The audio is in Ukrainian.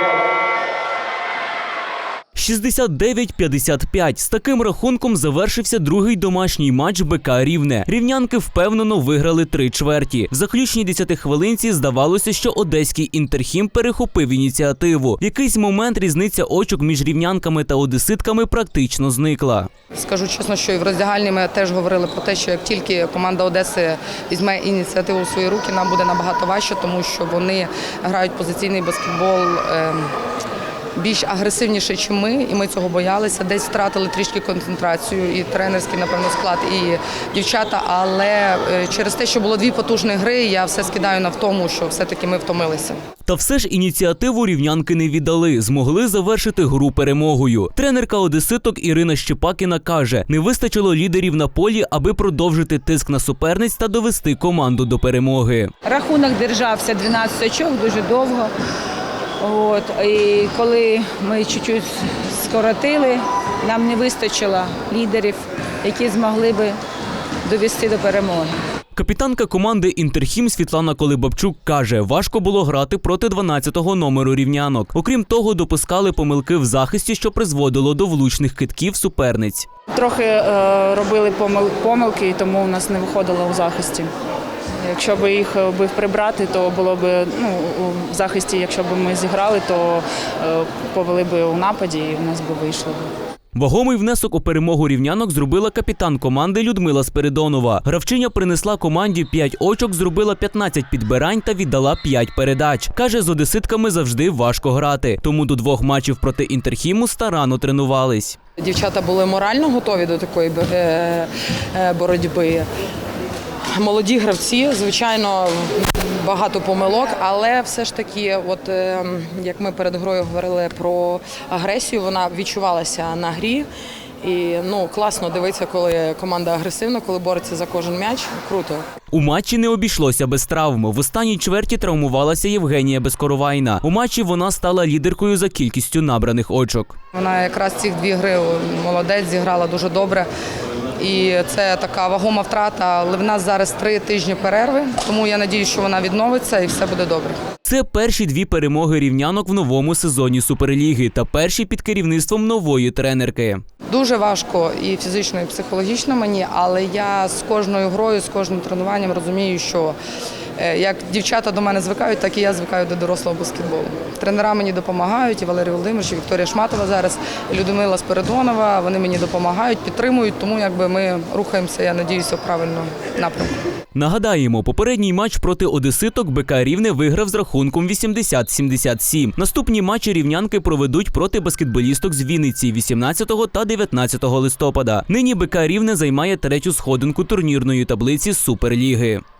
Right. 69-55. З таким рахунком завершився другий домашній матч БК Рівне. Рівнянки впевнено виграли три чверті. В заключній десятихвилинці здавалося, що одеський інтерхім перехопив ініціативу. В якийсь момент різниця очок між рівнянками та одеситками практично зникла. Скажу чесно, що і в роздягальні ми теж говорили про те, що як тільки команда Одеси візьме ініціативу в свої руки, нам буде набагато важче, тому що вони грають позиційний баскетбол. ем, Більш агресивніше, ніж ми, і ми цього боялися. Десь втратили трішки концентрацію, і тренерський, напевно, склад, і дівчата. Але е, через те, що було дві потужні гри, я все скидаю на тому, що все-таки ми втомилися. Та все ж ініціативу рівнянки не віддали, змогли завершити гру перемогою. Тренерка одеситок Ірина Щепакіна каже: не вистачило лідерів на полі, аби продовжити тиск на суперниць та довести команду до перемоги. Рахунок держався 12 очок дуже довго. От, і коли ми чуть-чуть скоротили, нам не вистачило лідерів, які змогли би довести до перемоги. Капітанка команди Інтерхім Світлана Колибабчук каже, важко було грати проти 12-го номеру рівнянок. Окрім того, допускали помилки в захисті, що призводило до влучних китків суперниць. Трохи е, робили помил- помилки, і тому у нас не виходило у захисті. Якщо б їх е, би прибрати, то було б ну, у захисті, якщо б ми зіграли, то е, повели б у нападі і в нас би вийшло. Вагомий внесок у перемогу рівнянок зробила капітан команди Людмила Спиридонова. Гравчиня принесла команді 5 очок, зробила 15 підбирань та віддала 5 передач. Каже, з одеситками завжди важко грати, тому до двох матчів проти інтерхіму старано тренувались. Дівчата були морально готові до такої е, боротьби. Молоді гравці, звичайно, багато помилок, але все ж таки, от е, як ми перед грою говорили про агресію, вона відчувалася на грі. І ну класно дивитися, коли команда агресивна, коли бореться за кожен м'яч. Круто. У матчі не обійшлося без травм. В останній чверті травмувалася Євгенія Безкоровайна. У матчі вона стала лідеркою за кількістю набраних очок. Вона якраз ці дві гри молодець зіграла дуже добре. І це така вагома втрата, але в нас зараз три тижні перерви, тому я надію, що вона відновиться і все буде добре. Це перші дві перемоги рівнянок в новому сезоні Суперліги та перші під керівництвом нової тренерки. Дуже важко і фізично, і психологічно мені, але я з кожною грою, з кожним тренуванням розумію, що як дівчата до мене звикають, так і я звикаю до дорослого баскетболу. Тренера мені допомагають, і Валерій Володимирович, і Вікторія Шматова зараз, і Людмила Спиридонова. Вони мені допомагають, підтримують, тому якби ми рухаємося, я надіюся, в правильному напрямку. Нагадаємо, попередній матч проти одеситок БК Рівне виграв з рахунком 80-77. Наступні матчі рівнянки проведуть проти баскетболісток з Вінниці 18 та 19 листопада. Нині БК Рівне займає третю сходинку турнірної таблиці Суперліги.